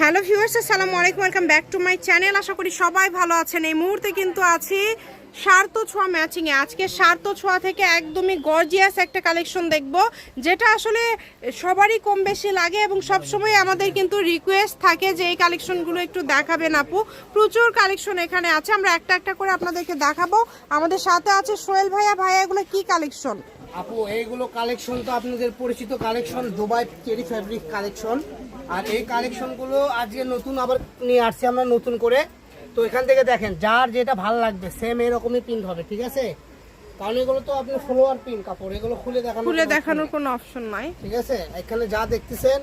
Hello viewers, আসসালামু আলাইকুম, welcome back to my channel. আশা করি সবাই ভালো আছেন। এই মুহূর্তে কিন্তু আছি সার্ত ছোঁয়া ম্যাচিংয়ে আজকে সার্ত ছোঁয়া থেকে একদমই গর্জিয়াস একটা কালেকশন দেখব, যেটা আসলে সবারই কম বেশি লাগে এবং সবসময় আমাদের কিন্তু রিকোয়েস্ট থাকে যে এই কালেকশনগুলো একটু দেখাবেন আপু। প্রচুর কালেকশন এখানে আছে। আমরা একটা একটা করে আপনাদেরকে দেখাবো। আমাদের সাথে আছে সোহেল ভাইয়া। ভাইয়া, এগুলো কি কালেকশন আপু, এইগুলো কালেকশন তো আপনাদের পরিচিত collection Dubai cherry fabric collection আর এই কালেকশনগুলো আজকে নতুন আবার নিয়ে আসছি আমরা নতুন করে। তো এখান থেকে দেখেন যার যেটা ভালো লাগবে সেম এরকমই প্রিন্ট হবে ঠিক আছে? কারণ এগুলো তো আপনি ফ্লোয়ার প্রিন্ট কাপড় এগুলো খুলে দেখানো খুলে দেখানোর কোনো অপশন নাই। ঠিক আছে? এখানে যা দেখতেছেন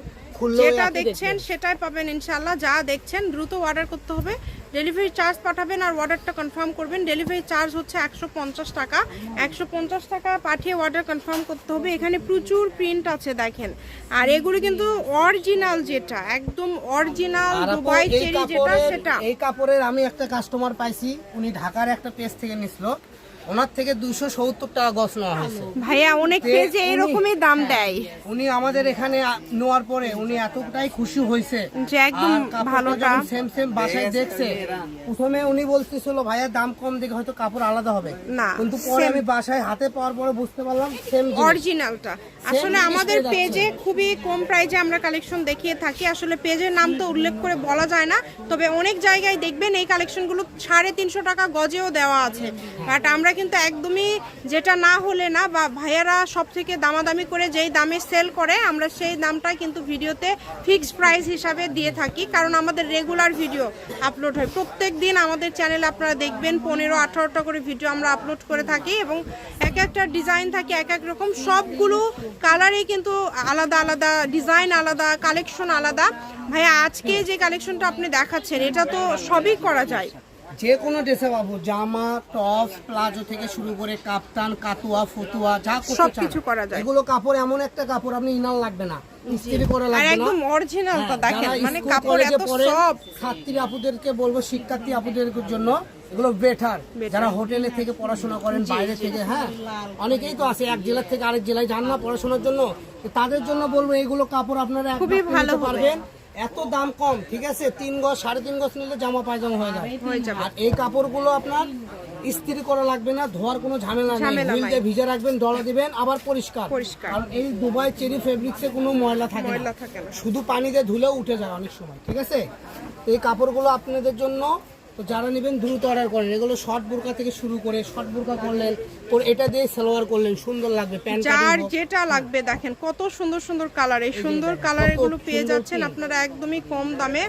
যেটা দেখছেন সেটাই পাবেন ইনশাল্লাহ যা দেখছেন দ্রুত অর্ডার করতে হবে। ডেলিভারি চার্জ পাঠাবেন আর অর্ডারটা কনফার্ম করবেন। ডেলিভারি চার্জ হচ্ছে একশো পঞ্চাশ টাকা। একশো পঞ্চাশ টাকা পাঠিয়ে অর্ডার কনফার্ম করতে হবে। এখানে প্রচুর প্রিন্ট আছে দেখেন। আর এগুলো কিন্তু অরিজিনাল যেটা একদম অরিজিনাল দুবাই চেরি যেটা সেটা। এই কাপড়ের আমি একটা কাস্টমার পাইছি। উনি ঢাকার একটা পেজ থেকে নিছিল। ওনার থেকে দুশো সত্তর টাকা গছ নেওয়া হয়েছে। ভাইয়া অনেক পেজে এরকমই দাম দেয়। উনি আমাদের এখানে নেওয়ার পরে উনি এতটাই খুশি হয়েছে। যে একদম ভালোটা। সেম সেম বাসায় দেখছে প্রথমে উনি বলতেছিল ভাইয়া দাম কম দেখে হয়তো কাপড় আলাদা হবে। না, কিন্তু পরে আমি বাসায় হাতে পাওয়ার পরে বুঝতে পারলাম সেম অরিজিনালটা আসলে আমাদের পেজে খুবই কম প্রাইজে আমরা কালেকশন দেখিয়ে থাকি। আসলে পেজের নাম তো উল্লেখ করে বলা যায় না তবে অনেক জায়গায় দেখবেন এই কালেকশনগুলো সাড়ে তিনশো টাকা গজেও দেওয়া আছে। বাট আমরা কিন্তু একদমই যেটা না হলে না বা ভাইয়ারা সব থেকে দামাদামি করে যেই দামে সেল করে, আমরা সেই দামটা কিন্তু ভিডিওতে ফিক্সড প্রাইস হিসাবে দিয়ে থাকি। কারণ আমাদের রেগুলার ভিডিও আপলোড হয়। প্রত্যেক দিন আমাদের চ্যানেলে আপনারা দেখবেন পনেরো, আঠারোটা করে ভিডিও আমরা আপলোড করে থাকি এবং এক একটা ডিজাইন থাকে এক এক রকম। সবগুলো কালারই কিন্তু আলাদা আলাদা ডিজাইন আলাদা কালেকশন আলাদা। ভাইয়া, আজকে যে কালেকশনটা আপনি দেখাচ্ছেন, এটা তো সবই করা যায়। যে কোনো ড্রেসে পাবো জামা টপ প্লাজো থেকে শুরু করে কাপ্তান কাতুয়া ফতুয়া যা করতে চান। করা যায়। এগুলো কাপড় এমন একটা কাপড় আপনি ইনাল লাগবে না। ইস্ত্রি করা লাগবে না। একদম অরিজিনালটা হ্যাঁ, দেখেন মানে কাপড় এত পড়ে, ছাত্রী আপুদেরকে বলব শিক্ষার্থী আপুদের জন্য এগুলো বেটার যারা হোটেলে থেকে পড়াশোনা করেন বাইরে থেকে হ্যাঁ অনেকেই তো আছে এক জেলা থেকে আরেক জেলায় যান না পড়াশোনার জন্য। তাদের জন্য বলব এগুলো কাপড় আপনারা খুবই ভালো পারবেন। এত দাম কম ঠিক আছে? তিন গজ সাড়ে তিন গজ নিলে জামা পায়জামা হয়ে যাবে। আর এই কাপড়গুলো আপনার ইস্ত্রি করা লাগবে না ধোয়ার কোনো ঝামেলা নেই। ভিজে রাখবেন ডলা দিবেন আবার পরিষ্কার। কারণ এই দুবাই চেরি ফেব্রিক্সে কোনো ময়লা থাকে না। শুধু পানিতে দিয়ে ধুলেও উঠে যায় অনেক সময় ঠিক আছে? এই কাপড়গুলো আপনাদের জন্য তো যারা নেবেন দ্রুত অর্ডার করেন। এগুলো শর্ট বোরকা থেকে শুরু করে শর্ট বোরকা করলেন পর এটা দিয়ে সালোয়ার করলেন সুন্দর লাগবে প্যান্ট যার যেটা লাগবে দেখেন কত সুন্দর সুন্দর কালার এই সুন্দর কালার এগুলো পেয়ে যাচ্ছেন আপনারা একদমই কম দামে।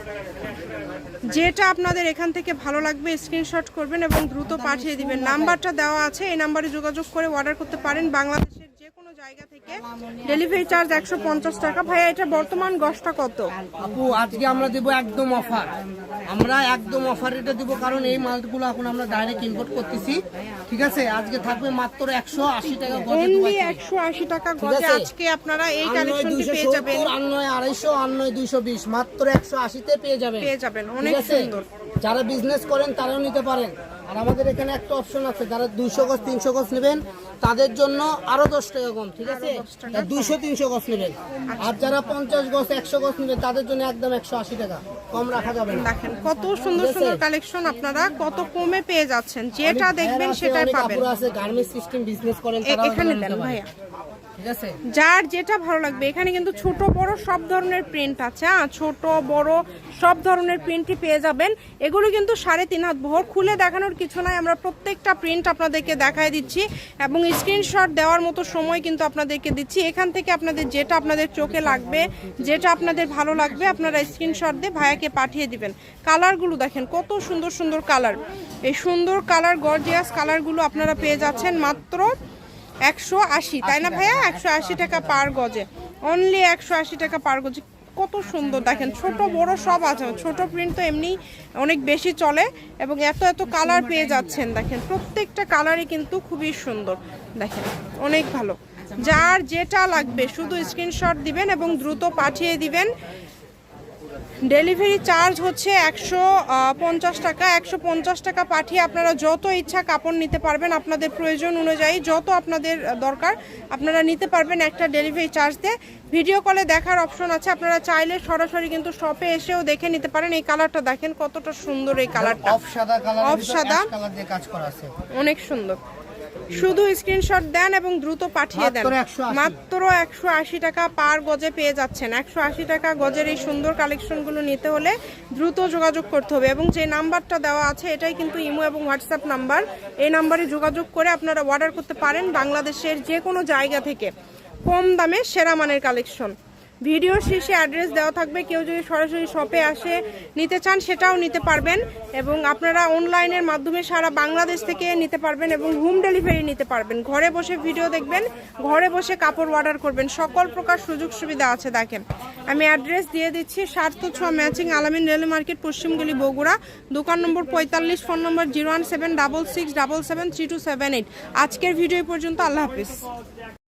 যেটা আপনাদের এখান থেকে ভালো লাগবে স্ক্রিনশট করবেন এবং দ্রুত পাঠিয়ে দিবেন। নাম্বারটা দেওয়া আছে এই নাম্বারে যোগাযোগ করে অর্ডার করতে পারেন। বাংলাদেশের যে কোনো জায়গা থেকে ডেলিভারি চার্জ একশো পঞ্চাশ টাকা। ভাইয়া এটা বর্তমান গসটা কত? আপু আজকে আমরা দেবো একদম অফার আমরা একদম অফার রেটে দেবো কারণ এই মালগুলো এখন আমরা ডাইরেক্ট ইম্পোর্ট করতেছি। ঠিক আছে? আজকে থাকবে মাত্র একশো আশি টাকা অনলি একশো আশি টাকা গজে আজকে আপনারা এই কালেকশনটি 270, পেয়ে যাবেন। আর নয় আড়াইশো আর নয় দুইশো বিশ মাত্র একশো আশিতে পেয়ে যাবেন। পেয়ে যাবেন। অনেক সুন্দর। যারা বিজনেস করেন তারাও নিতে পারেন। আর আমাদের এখানে একটা অপশন আছে যারা দুইশো গজ তিনশো গজ নেবেন তাদের জন্য আরও দশ টাকা কম ঠিক আছে? দুইশো তিনশো গজ নেবেন আর যারা পঞ্চাশ গজ একশো গজ নেবেন তাদের জন্য একদম একশো আশি টাকা। কম রাখা যাবে দেখেন কত সুন্দর সুন্দর কালেকশন আপনারা কত কমে পেয়ে যাচ্ছেন। যেটা দেখবেন সেটাই পাবেন। আছে গার্মেন্টস সিস্টেম বিজনেস করেন এখানে দেন ভাইয়া। যার যেটা ভালো লাগবে এখানে কিন্তু ছোট বড় সব ধরনের প্রিন্ট আছে হ্যাঁ? ছোট বড় সব ধরনের প্রিন্টই পেয়ে যাবেন। এগুলো কিন্তু সাড়ে তিন হাত ভর খুলে দেখানোর কিছু নাই। আমরা প্রত্যেকটা প্রিন্ট আপনাদেরকে দেখাই দিচ্ছি এবং স্ক্রিনশট দেওয়ার মতো সময় কিন্তু আপনাদেরকে দিচ্ছি। এখান থেকে আপনাদের যেটা আপনাদের চোখে লাগবে, যেটা আপনাদের ভালো লাগবে, আপনারা স্ক্রিনশট দিয়ে ভাইয়াকে পাঠিয়ে দিবেন। কালারগুলো দেখেন, কত সুন্দর সুন্দর কালার। এই সুন্দর কালার, গর্জিয়াস কালারগুলো আপনারা পেয়ে যাচ্ছেন মাত্র একশো আশি, তাই না ভাইয়া? একশো আশি টাকা পার গজে। অনলি একশো আশি টাকা পার গজে। কত সুন্দর। দেখেন, ছোট, বড় সব আছে। ছোট প্রিন্ট তো এমনি অনেক বেশি চলে এবং এত এত কালার পেয়ে যাচ্ছেন। দেখেন, প্রত্যেকটা কালারই কিন্তু খুবই সুন্দর। দেখেন, অনেক ভালো। যার যেটা লাগবে, শুধু স্ক্রিনশট দিবেন এবং দ্রুত পাঠিয়ে দিবেন। ডেলিভারি চার্জ হচ্ছে একশো পঞ্চাশ টাকা। একশো পঞ্চাশ টাকা পাঠিয়ে আপনারা যত ইচ্ছা কাপড় নিতে পারবেন আপনাদের প্রয়োজন অনুযায়ী যত আপনাদের দরকার আপনারা নিতে পারবেন একটা ডেলিভারি চার্জ দিয়ে। ভিডিও কলে দেখার অপশন আছে আপনারা চাইলে সরাসরি কিন্তু শপে এসেও দেখে নিতে পারেন। এই কালারটা দেখেন কতটা সুন্দর এই কালারটা। অফ সাদা Off সাদা। কালার দিয়ে কাজ করা আছে। অনেক সুন্দর। শুধু স্ক্রিনশট দেন এবং দ্রুত পাঠিয়ে দেন। মাত্র একশো আশি। টাকা পার গজে পেয়ে যাচ্ছেন। একশো আশি টাকা গজের এই সুন্দর কালেকশনগুলো নিতে হলে দ্রুত যোগাযোগ করতে হবে এবং যে নাম্বারটা দেওয়া আছে এটাই কিন্তু ইমো এবং হোয়াটসঅ্যাপ নাম্বার। এই নাম্বারে যোগাযোগ করে আপনারা অর্ডার করতে পারেন বাংলাদেশের যে কোনো জায়গা থেকে। কম দামে সেরা মানের কালেকশন ভিডিও শেষে অ্যাড্রেস দেওয়া থাকবে। কেউ যদি সরাসরি শপে আসে, নিতে চান সেটাও নিতে পারবেন এবং আপনারা অনলাইনের মাধ্যমে সারা বাংলাদেশ থেকে নিতে পারবেন এবং হোম ডেলিভারি নিতে পারবেন। ঘরে বসে ভিডিও দেখবেন, ঘরে বসে কাপড় অর্ডার করবেন। সকল প্রকার সুযোগ সুবিধা আছে দেখেন। আমি অ্যাড্রেস দিয়ে দিচ্ছি সার্থ ছ ম্যাচিং আলামিন রেল মার্কেট, পশ্চিমগুলি, বগুড়া। দোকান নম্বর পঁয়তাল্লিশ phone number zero one seven double six double seven three two seven eight আজকের ভিডিও পর্যন্ত, আল্লাহ হাফিজ।